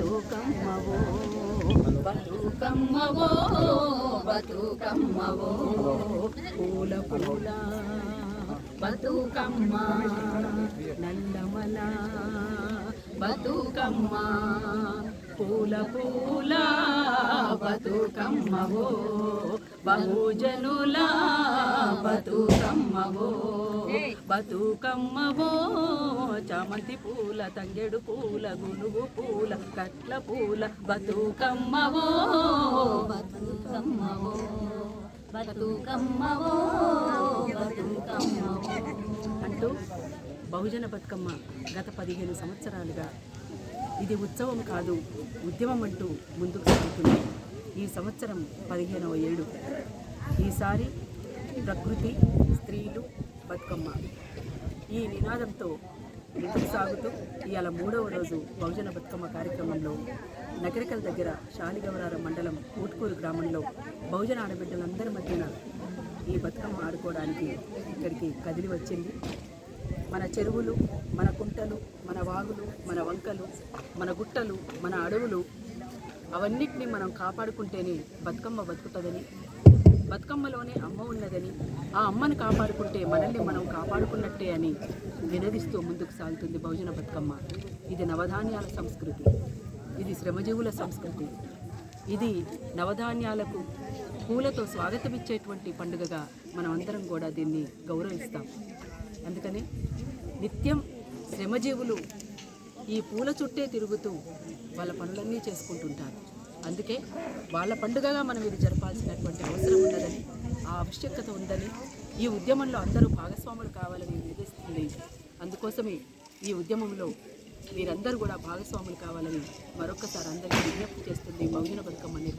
బతుకమ్మవో బతుకమ్మవో బతుకమ్మవో. పూల పూల బతుకమ్మ నల్లమల బతుకమ్మ. పూల పూల బతుకమ్మవో బహుజనుల బతుకమ్మవో బతుకమ్మవో. చామంతి పూల తంగెడు పూల గునుగు పూల కట్ల పూల బతుకమ్మవో బతుకమ్మవో బతుకమ్మవో బతుకమ్మవో. అంటూ బహుజన బతుకమ్మ గత పదిహేను సంవత్సరాలుగా ఇది ఉత్సవం కాదు ఉద్యమం అంటూ ముందుకు సాగుతుంది. ఈ సంవత్సరం పదిహేనవ ఏడు. ఈసారి ప్రకృతి స్త్రీలు బతుకమ్మ. ఈ నినాదంతో ముందుకు సాగుతూ ఇవాళ మూడవ రోజు బహుజన బతుకమ్మ కార్యక్రమంలో నగరికల దగ్గర శాలిగవరారం మండలం ఊట్కూరు గ్రామంలో బహుజన ఆడబిడ్డలందరి మధ్యన ఈ బతుకమ్మ ఆడుకోవడానికి ఇక్కడికి కదిలి వచ్చింది. మన చెరువులు మన కుంటలు మన వాగులు మన వంకలు మన గుట్టలు మన అడవులు అవన్నిటిని మనం కాపాడుకుంటేనే బతుకమ్మ బతుకుతుందని బతుకమ్మలోనే అమ్మ ఉన్నదని ఆ అమ్మను కాపాడుకుంటే మనల్ని మనం కాపాడుకున్నట్టే అని వినదిస్తూ ముందుకు సాగుతుంది బహుజన బతుకమ్మ. ఇది నవధాన్యాల సంస్కృతి. ఇది శ్రమజీవుల సంస్కృతి. ఇది నవధాన్యాలకు పూలతో స్వాగతమిచ్చేటువంటి పండుగగా మనం అందరం కూడా దీన్ని గౌరవిస్తాం. అందుకని నిత్యం శ్రమజీవులు ఈ పూల చుట్టే తిరుగుతూ వాళ్ళ పనులన్నీ చేసుకుంటుంటారు. అందుకే వాళ్ళ పండుగగా మనం ఇది జరపాల్సినటువంటి అవసరం ఉన్నదని ఆ ఆవశ్యకత ఉందని ఈ ఉద్యమంలో అందరూ భాగస్వాములు కావాలని నిర్దేశిస్తుంది. అందుకోసమే ఈ ఉద్యమంలో మీరందరూ కూడా భాగస్వాములు కావాలని మరొకసారి అందరికీ విజ్ఞప్తి చేస్తుంది బహుజన బతుకమ్మ నిర్వహణ